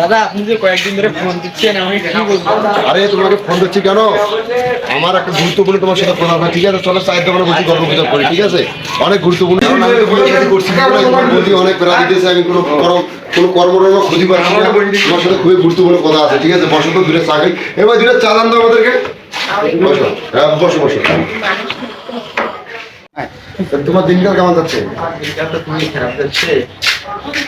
দাদা আপনি যে কয়েকদিন ধরে ফোন দিচ্ছেন আমি কি বলব? আরে তোমাকে ফোন দিচ্ছি কেন? আমার একটা গুরুত্বপূর্ণ তোমার সাথে ফোন হবে ঠিক আছে? চলো চায়ের দোকানে বসে গল্প গুজব করি ঠিক আছে? অনেক গুরুত্বপূর্ণ। কারণ আমি তো বিয়ে করছি বৌদি অনেক প্রেরণা দিতেছে আমি কোনো কর্ম কোনো কর্মরত খুঁজি পাচ্ছি না। তোমার সাথে খুবই গুরুত্বপূর্ণ কথা আছে ঠিক আছে? বসো তো দূরে চা খাই। এবার দূরে চা দান দাও আমাদেরকে। বসো হ্যাঁ বসো বসো। তোমার দিনকাল কেমন যাচ্ছে? দিনকালটা খুবই খারাপ যাচ্ছে।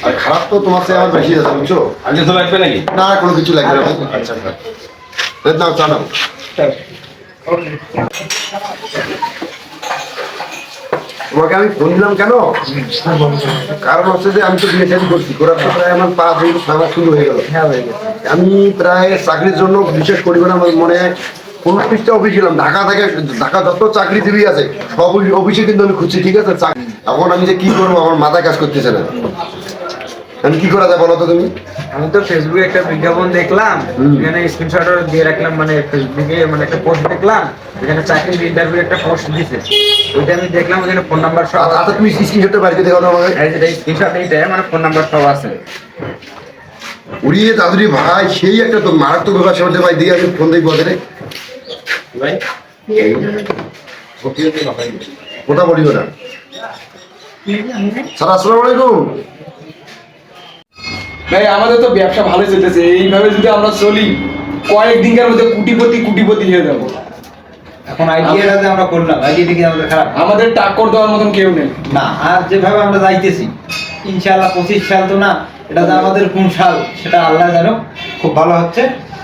আর খারাপ তো তোমার চেয়ে আমার বেশি যাচ্ছে বুঝছ? আজকে তো লাগবে নাকি? না কোনো কিছু লাগবে না। আচ্ছা আচ্ছা। নাও চা নাও। তোমাকে আমি ফোন দিলাম কেন? কারণ হচ্ছে যে আমি তো বিয়ে করছি করার পর প্রায় আমার পাঁচ বছর সারা শুরু হয়ে গেল। হ্যাঁ গেছে। আমি প্রায় চাকরির জন্য বিশেষ করিব না আমার মনে হয় উনত্রিশটা অফিস ছিলাম ঢাকা থেকে ঢাকা যত চাকরিজীবী আছে সব অফিসে কিন্তু আমি খুঁজছি ঠিক আছে? এখন আমি যে কি করব আমার মাথায় কাজ করতেছে না। আমি কি করা যায় বলো তো তুমি? আমি তো ফেসবুকে একটা বিজ্ঞাপন দেখলাম এখানে স্ক্রিনশট দিয়ে রাখলাম মানে ফেসবুকে মানে একটা পোস্ট দেখলাম এখানে চাকরির ইন্টারভিউ একটা পোস্ট দিছে। ওইটা আমি দেখলাম ওখানে ফোন নাম্বার সব আচ্ছা আচ্ছা, তুমি স্ক্রিনশটটা বাড়িতে দেখাও তো আমাকে। এই যেটা স্ক্রিনশট এইটা মানে ফোন নাম্বার সব আছে। উড়িয়ে দাদুরি ভাই সেই একটা তো মারাত্মক ব্যাপার সে ভাই দিয়ে আমি ফোন দেখব ওদের ভাই? কথা বলিও না। স্যার আসসালামু আলাইকুম। ভাই আমাদের তো ব্যবসা ভালো চলতেছে। এইভাবে যদি আমরা চলি কয়েক দিনকার মধ্যে কুটিপতি কুটিপতি হয়ে যাব। এখন আইডিয়াটা যে আমরা করলাম আইডিয়াটা কি আমাদের খারাপ? আমাদের টাক্কর দেওয়ার মতন কেউ নেই। না আর যেভাবে আমরা যাইতেছি ইনশাআল্লাহ পঁচিশ সাল তো না এটা যে আমাদের কোন সাল সেটা আল্লাহ জানো খুব ভালো হচ্ছে।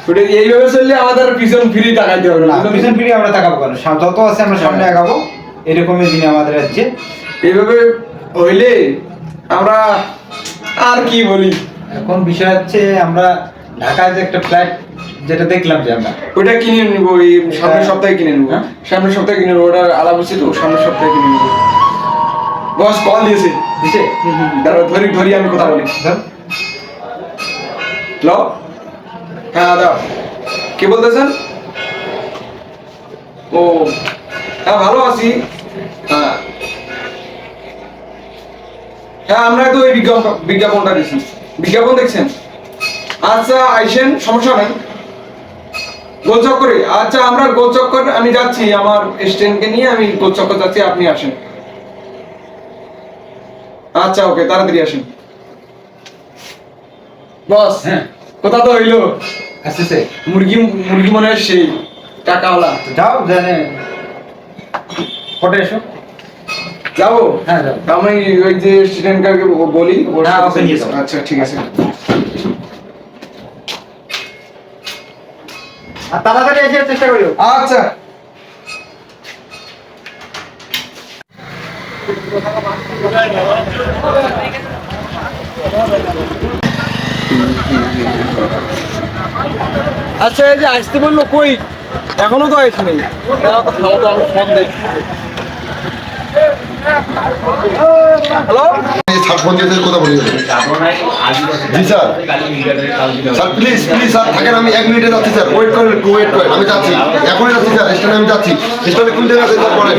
ওটা এইভাবে চললে আমাদের পিছন ফিরি টাকাইতে হবে না? পিছন ফিরে আমরা তাকাবো কেন? যত আছে আমরা সামনে আগাবো এরকমই দিন আমাদের আছে এইভাবে হইলে আমরা আর কি বলি? এখন বিষয় হচ্ছে আমরা ঢাকায় যে একটা ফ্ল্যাট যেটা দেখলাম যে আমরা। ওটা কিনে নিবো এই সামনের সপ্তাহে কিনে নিবো। হ্যাঁ? সামনের সপ্তাহে কিনে নেব ওটা আলাপ হচ্ছে তো সামনের সপ্তাহে কিনে নিবো। বস কল দিয়েছে। দিছে? তারপর ধরি ধরি আমি কথা বলি। হ্যালো হ্যাঁ দাদা কে বলতেছেন? ও হ্যাঁ ভালো আছি। হ্যাঁ। হ্যাঁ আমরা তো ওই বিজ্ঞাপন বিজ্ঞাপনটা দিছি। বিজ্ঞাপন দেখছেন? আচ্ছা আইসেন সমস্যা নাই। গোল চক্করে। আচ্ছা আমরা গোল চক্কর আমি যাচ্ছি আমার স্ট্যান্ডকে নিয়ে আমি গোল চক্কর যাচ্ছি আপনি আসেন। আচ্ছা ওকে তাড়াতাড়ি আসেন। বস হ্যাঁ। কথা তো হইল? আসতেছে। মুরগি মুরগি মনে হয় সেই টাকাওয়ালা। যাও জানে ফটো এসো। যাব হ্যাঁ, আমি ওই যে স্টুডেন্ট বলি? হ্যাঁ। আচ্ছা ঠিক আছে। তাড়াতাড়ি এসে চেষ্টা করিও। আচ্ছা। আচ্ছা এই যে আসতে বলল কই? এখনও তো আসেনি দাঁড়াও তো থামো তো ফোন স্যার কথা বলি। Sir. Sir please please sir, থাকেন আমি এক মিনিটে যাচ্ছি, স্যার। ওয়েট করেন ওয়েট করেন। আমি যাচ্ছি। এখনই যাচ্ছি, স্যার। স্টেশনে আমি যাচ্ছি। স্টেশনে কোন জায়গা স্যার বলেন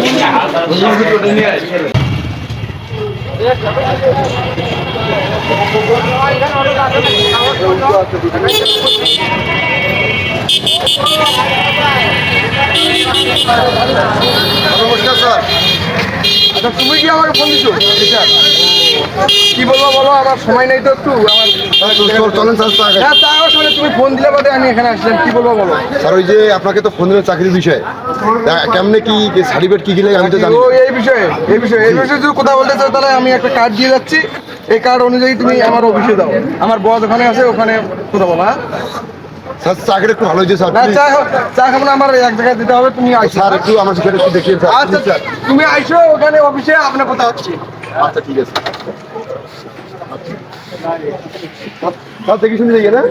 নমস্কার, স্যার। আচ্ছা তুমি কি আমাকে ফোন দিছো? কি বলব বলো আমার সময় নেই তো একটু আমার চল- চলেন। হ্যাঁ তা সময় তুমি ফোন দিলে বাদে আমি এখানে আসলাম কি বলব বলো? স্যার ওই যে আপনাকে তো ফোন দিলেন চাকরির বিষয়ে। কেমনে কি সার্টিফিকেট কি কি আমি তো জানি এই বিষয়ে এই বিষয়ে এই বিষয়ে যদি কথা বলতে চাও তাহলে আমি একটা কার্ড দিয়ে যাচ্ছি। এই কার্ড অনুযায়ী তুমি আমার অফিসে দাও। আমার বস ওখানে আছে ওখানে কথা বলো হ্যাঁ? স্যার চাকরি একটু ভালো হয়েছে স্যার না চা চা খাব না আমার এক জায়গায় দিতে হবে তুমি আইসো স্যার একটু আমার সাথে একটু দেখিয়ে স্যার আচ্ছা তুমি আইসো ওখানে অফিসে আপনার কথা হচ্ছে। আচ্ছা ঠিক আছে। স্যার দেখি শুনে যাইয়ে না?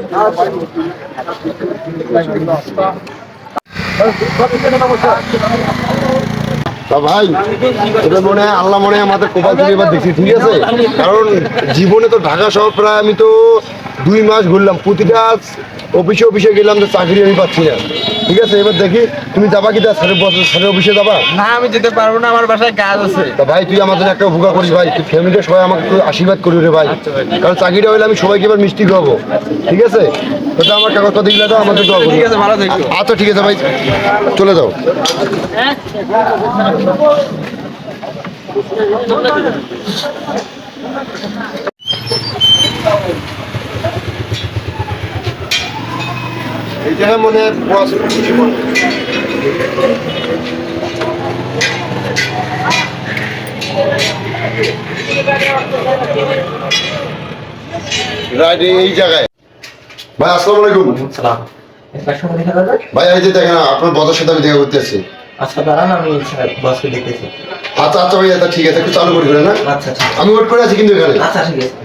ভাই এটা মনে হয় আল্লাহ মনে হয় আমাদের কোপাল থেকে এবার দেখছি ঠিক আছে? কারণ জীবনে তো ঢাকা শহর প্রায় আমি তো দুই মাস ঘুরলাম প্রতিটা অফিসে অফিসে গেলাম যে চাকরি আমি পাচ্ছি না। ঠিক আছে? এবার দেখি তুমি যাবা কি স্যারের অফিসে যাবা? না আমি যেতে পারব না আমার বাসায় কাজ আছে। তা ভাই তুই আমাদের একটা উপকার করিস ভাই। তুই ফ্যামিলির সবাই আমাকে আশীর্বাদ করি রে ভাই। কারণ চাকরিটা হইলে আমি সবাইকে এবার মিষ্টি খাব ঠিক আছে? তো আমার কাগজ কথা দিলে দাও আমাদের দোয়া করি ঠিক আছে, ভালো থেকো। আচ্ছা ঠিক আছে ভাই। চলে যাও। এইটা মনে হয় বস জীবন রাইট এই জায়গায়। ভাই আসসালামু আলাইকুম। সালাম একবার সময় দেখা যাবে ভাই এই যে দেখেন আপনার বসের সাথে আমি দেখা করতে আসছি। আচ্ছা দাঁড়ান আমি বসকে দেখতেছি। আচ্ছা আচ্ছা ভাই আচ্ছা ঠিক আছে একটু চালু করি না আচ্ছা ঠিক আমি ওয়েট করে আছি কিন্তু এখানে। আচ্ছা ঠিক আছে।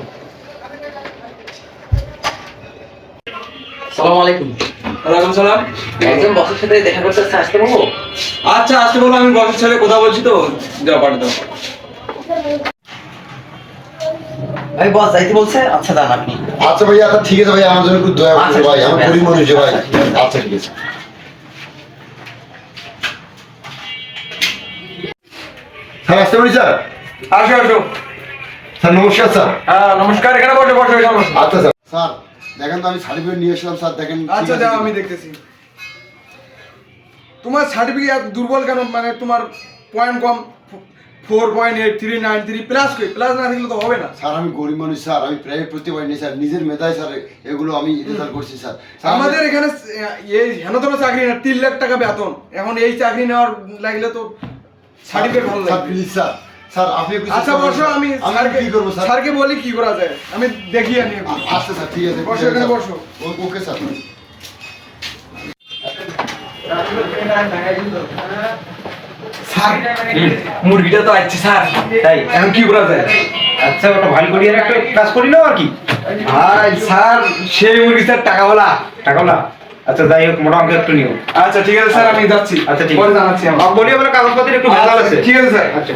সালাম আলাইকুম। ওয়ালাইকুম সালাম। একজন বসের সাথে দেখা করতে আসতে পারব আচ্ছা আসতে বলো আমি বসের সাথে কথা বলছি তো। যাও পাঠিয়ে দাও। ভাই বস যাইতে বলছে? আচ্ছা দাঁড়ান আপনি। আচ্ছা ভাই আচ্ছা ঠিক আছে ভাই আমার জন্য একটু দয়া করুন আচ্ছা, ভাই আমার গরিব মানুষ ভাই। আচ্ছা, আচ্ছা ঠিক আছে। হ্যাঁ আসতে পারি স্যার? আসো আসো। স্যার নমস্কার স্যার। হ্যাঁ নমস্কার এখানে বসো বসো আচ্ছা স্যার স্যার। দেখেন তো আমি সার্টিফিকেট নিয়ে এসলাম স্যার দেখেন আচ্ছা কি? আমি দেখতেছি। তোমার সার্টিফিকেট দুর্বল কেন? মানে তোমার পয়েন্ট কম four point eight three nine three plus কই? প্লাস না থাকলে তো হবে না। স্যার আমি গরিব মানুষ স্যার আমি প্রাইভেট পড়তে পারিনি স্যার নিজের মেধায় স্যার এগুলো আমি রেজাল্ট করছি স্যার। আমাদের এখানে এই হেনতন চাকরি না তিন লাখ টাকা বেতন। এখন এই চাকরি নেওয়ার লাগলে তো সার্টিফিকেট ভালো স্যার প্লিজ স্যার স্যার আপনি আচ্ছা বসো আমি স্যারকে কি করব স্যার? স্যারকে বলি কি করা যায়। আমি দেখি আনি। আচ্ছা স্যার ঠিক আছে। বসো, এখানে বসো। Okay sir. স্যার মুরগিটা তো আসছে স্যার তাই। এখন কি করা যায়? আচ্ছা ওটা ভালো করি আর একটা কাজ করি নাও আর কি। আর স্যার সেই মুরগি স্যার টাকাওয়ালা। টাকাওয়ালা। আচ্ছা যাই হোক মোটা অঙ্কের একটু নিও। আচ্ছা ঠিক আছে স্যার আমি যাচ্ছি। আচ্ছা ঠিক আছে। জানাচ্ছি আমি বলি আমার কাগজপত্রের একটু ভালো আছে। ঠিক আছে স্যার। আচ্ছা।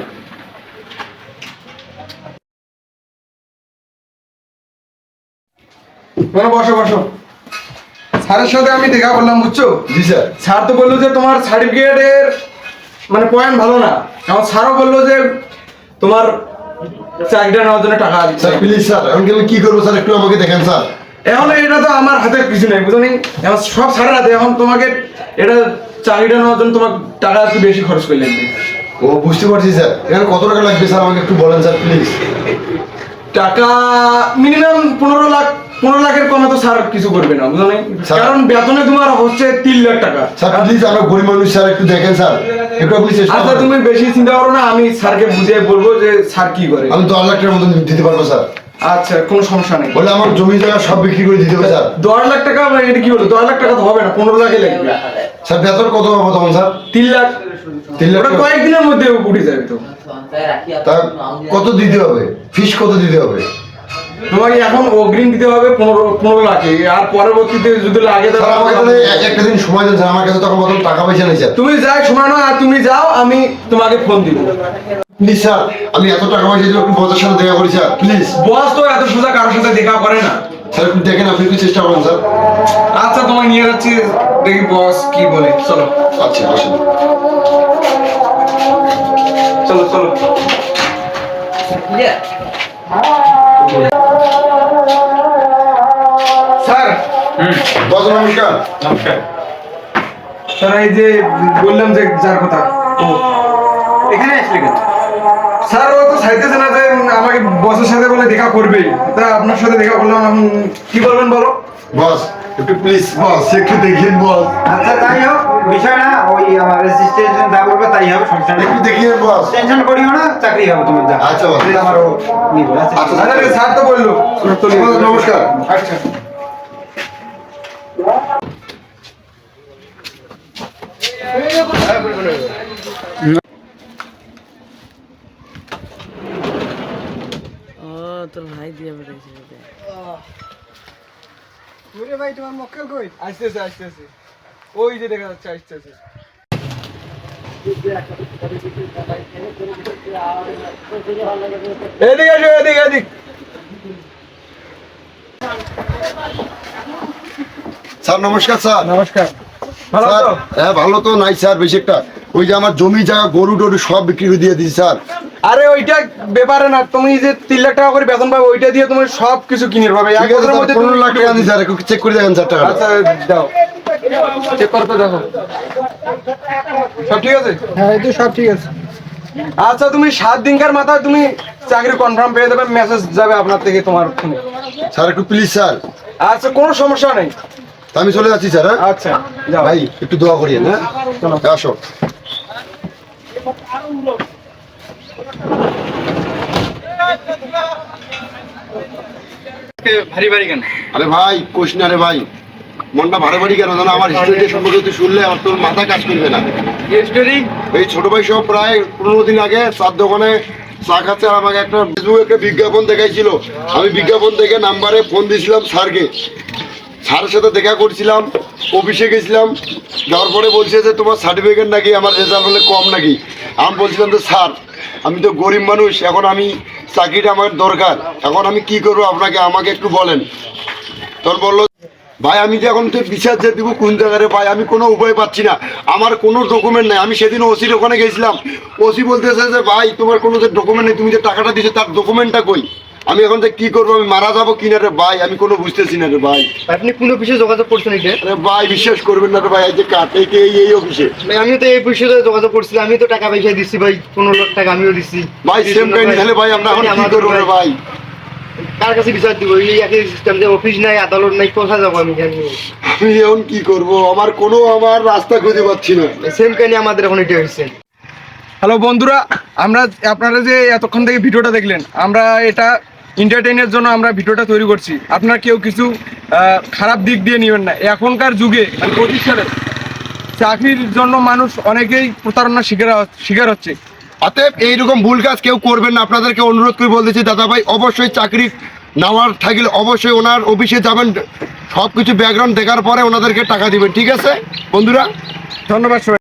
তোমরা বসো বসো। স্যারের সাথে আমি দেখা করলাম বুঝছ? জি স্যার। স্যার তো বলল যে তোমার সার্টিফিকেটের মানে পয়েন্ট ভালো না। এখন স্যারও বলল যে তোমার চাকরিটা নেওয়ার জন্য টাকা স্যার প্লিজ স্যার আমি কি করব স্যার একটু আমাকে দেখেন স্যার। এখন এটা তো আমার হাতে কিছু নেই বুঝো নি? এখন সব স্যারের হাতে এখন তোমাকে এটা চাকরিটা নেওয়ার জন্য তোমার টাকা একটু বেশি খরচ করে লাগবে ও বুঝতে পারছি স্যার। এখানে কত টাকা লাগবে স্যার আমাকে একটু বলেন স্যার প্লিজ টাকা মিনিমাম পনেরো লাখ পনেরো লাখের কমে তো স্যার কিছু করবে না বুঝো নি? স্যার- কারণ বেতনে তোমার হচ্ছে তিন লাখ টাকা। স্যার প্লিজ আমরা গরিব মানুষ স্যার একটু দেখেন স্যার। একটু আপনি আচ্ছা তুমি বেশি চিন্তা করো না আমি স্যারকে বুঝিয়ে বলব যে স্যার কি করে। আমি দশ লাখ টাকার মতন দিতে পারব স্যার। আচ্ছা কোনো সমস্যা নেই। বলে আমার জমি জায়গা সব বিক্রি করে দিতে হবে স্যার। দশ লাখ টাকা মানে এটা কি বলো? দশ লাখ টাকা তো হবে না পনেরো লাখে লাগবে। স্যার বেতন কত পাবো তখন স্যার? তিন লাখ। তিন লাখ? কয়েকদিনের মধ্যে উঠে যাবে তো। তা কত দিতে হবে? ফিস কত দিতে হবে? তোমাকে এখন অগ্রিম দিতে হবে পনেরো পনেরো লাখে। আর পরবর্তীতে যদি লাগে একটা দিন সময় দেন আমার কাছে তখন মতন টাকা পয়সা নেই তুমি যাই সময় নাও আর তুমি যাও আমি তোমাকে ফোন দিব। প্লিজ স্যার আমি এত টাকা পয়সা একটু বসের সাথে দেখা করি স্যার প্লিজ। বস তো এত সোজা কারোর সাথে দেখা করে না। স্যার একটু দেখেন আপনি একটু চেষ্টা করেন স্যার। আচ্ছা তোমাকে নিয়ে যাচ্ছি দেখি বস কি বলে। চলো। আচ্ছা আসেন চলো চলো। স্যার বস নমস্কার। নমস্কার। স্যার এই যে বললাম যে যার কথা ও এখানে আসলে কেন? স্যার ও তো চাইতেছে না যে আমাকে বসের সাথে বলে দেখা করবে। তা আপনার সাথে দেখা করলাম কি বলবেন বলো? বস একটু প্লিজ বস একটু দেখেন বস। আচ্ছা তাই হোক। বিষয় না ওই আমার রেজিস্ট্রেশন যা বলবে তাই হবে সমস্যা নেই। একটু দেখিয়ে বস টেনশন করিও না চাকরি হবে তোমার যা। আচ্ছা, বাস। এই আমারও নিব আচ্ছা আচ্ছা, আচ্ছা আছে, স্যার তো বলল নমস্কার। আচ্ছা তোর ভাই দিয়ে বেড়েছে ভাই তোমার মক্কেল কই? আসতেছে আসতেছে। ওই যে দেখা যাচ্ছে আসতেছে এদিকে এসো এদিকে এদিক। স্যার নমস্কার স্যার। নমস্কার। ভালো স্যার হ্যাঁ ভালো তো নাই স্যার বেশি একটা। ওই যে আমার জমি জায়গা গরু টরু সব বিক্রি করে দিয়ে স্যার। আরে ওইটা ব্যাপারে না তুমি যে তিন লাখ টাকা করে বেতন পাবে ওইটা দিয়ে তুমি সব কিছু কিনে পাবে এক বছরের মধ্যে পনেরো লাখ টাকা দিই স্যার চেক করে দেখেন স্যার টাকাটা। আচ্ছা দাও। চেক করতে দেখো। সব ঠিক আছে? হ্যাঁ এই তো সব ঠিক আছে। আচ্ছা তুমি সাত দিনকার মাথায় তুমি চাকরি কনফার্ম পেয়ে দেবে মেসেজ যাবে আপনার থেকে তোমার ফোনে স্যার একটু প্লিজ স্যার। আচ্ছা কোনো সমস্যা নেই। আমি চলে যাচ্ছি স্যার হ্যাঁ? আচ্ছা যাও। ভাই একটু দোয়া করিয়েন হ্যাঁ? আসো। ভারী ভারী কেন? আরে ভাই কোশ না রে ভাই। মনটা ভারে ভারী কেন জানো? আমার হিস্টোরি সম্পর্কে তুই শুনলে আমার তোর মাথা কাজ করবে না। স্টোরি এই ছোট ভাই সব প্রায় পনেরো দিন আগে চার দোকানে চা খাচ্ছে আর আমাকে একটা ফেসবুকে একটা বিজ্ঞাপন দেখাইছিল। আমি বিজ্ঞাপন দেখে নাম্বারে ফোন দিয়েছিলাম স্যারকে। স্যারের সাথে দেখা করছিলাম অফিসে গেছিলাম। যাওয়ার পরে বলছে যে তোমার সার্টিফিকেট নাকি আমার রেজাল্ট হলে কম নাকি? আমি বলছিলাম যে স্যার আমি তো গরিব মানুষ এখন আমি চাকরিটা আমার দরকার। এখন আমি কি করব? আপনাকে আমাকে একটু বলেন। তখন বলল ভাই আমি যে এখন বিচার যে দিব কোন জায়গায় ভাই আমি কোনো উপায় পাচ্ছি না। আমার কোনো ডকুমেন্ট নেই। আমি সেদিন ওসির ওখানে গেছিলাম। ওসি বলতেছে যে ভাই তোমার কোনো যে ডকুমেন্ট নেই তুমি যে টাকাটা দিছো তার ডকুমেন্টটা কই? আমি এখন যে কি করব আমি মারা যাব কিনা রে ভাই আমি কোনো বুঝতেছি না রে ভাই। আপনি কোন অফিসে যোগাযোগ করছেন এটা আরে ভাই বিশ্বাস করবেন না রে ভাই এই যে কাটে কে এই এই অফিসে ভাই, আমিও তো এই অফিসে যোগাযোগ করছিলাম আমি তো টাকা পয়সা দিচ্ছি ভাই পনেরো লাখ টাকা আমিও দিচ্ছি। ভাই সেম কাহিনী তাহলে ভাই আমরা এখন কি করব রে ভাই? কার কাছে বিচার দিব? এই একই সিস্টেম যে অফিস নাই আদালত নাই কোথায় যাব আমি জানি আমি এখন কি করব? আমার কোনো আমার রাস্তা খুঁজে পাচ্ছি না। সেম কাহিনী আমাদের এখন এটা হয়েছে। হ্যালো বন্ধুরা আমরা আপনারা যে এতক্ষণ থেকে ভিডিওটা দেখলেন আমরা এটা এন্টারটেইনের জন্য আমরা ভিডিওটা তৈরি করছি। আপনারা কেউ কিছু খারাপ দিক দিয়ে নেবেন না। এখনকার যুগে মানে পঁচিশ সালে। চাকরির জন্য মানুষ অনেকেই প্রতারণার শিকার শিকার হচ্ছে। অতএব এইরকম ভুল কাজ কেউ করবেন না। আপনাদেরকে অনুরোধ করে বলতেছি দাদা ভাই অবশ্যই চাকরি নেওয়ার থাকলে অবশ্যই ওনার অফিসে যাবেন। সব কিছু ব্যাকগ্রাউন্ড দেখার পরে ওনাদেরকে টাকা দিবেন, ঠিক আছে? বন্ধুরা, ধন্যবাদ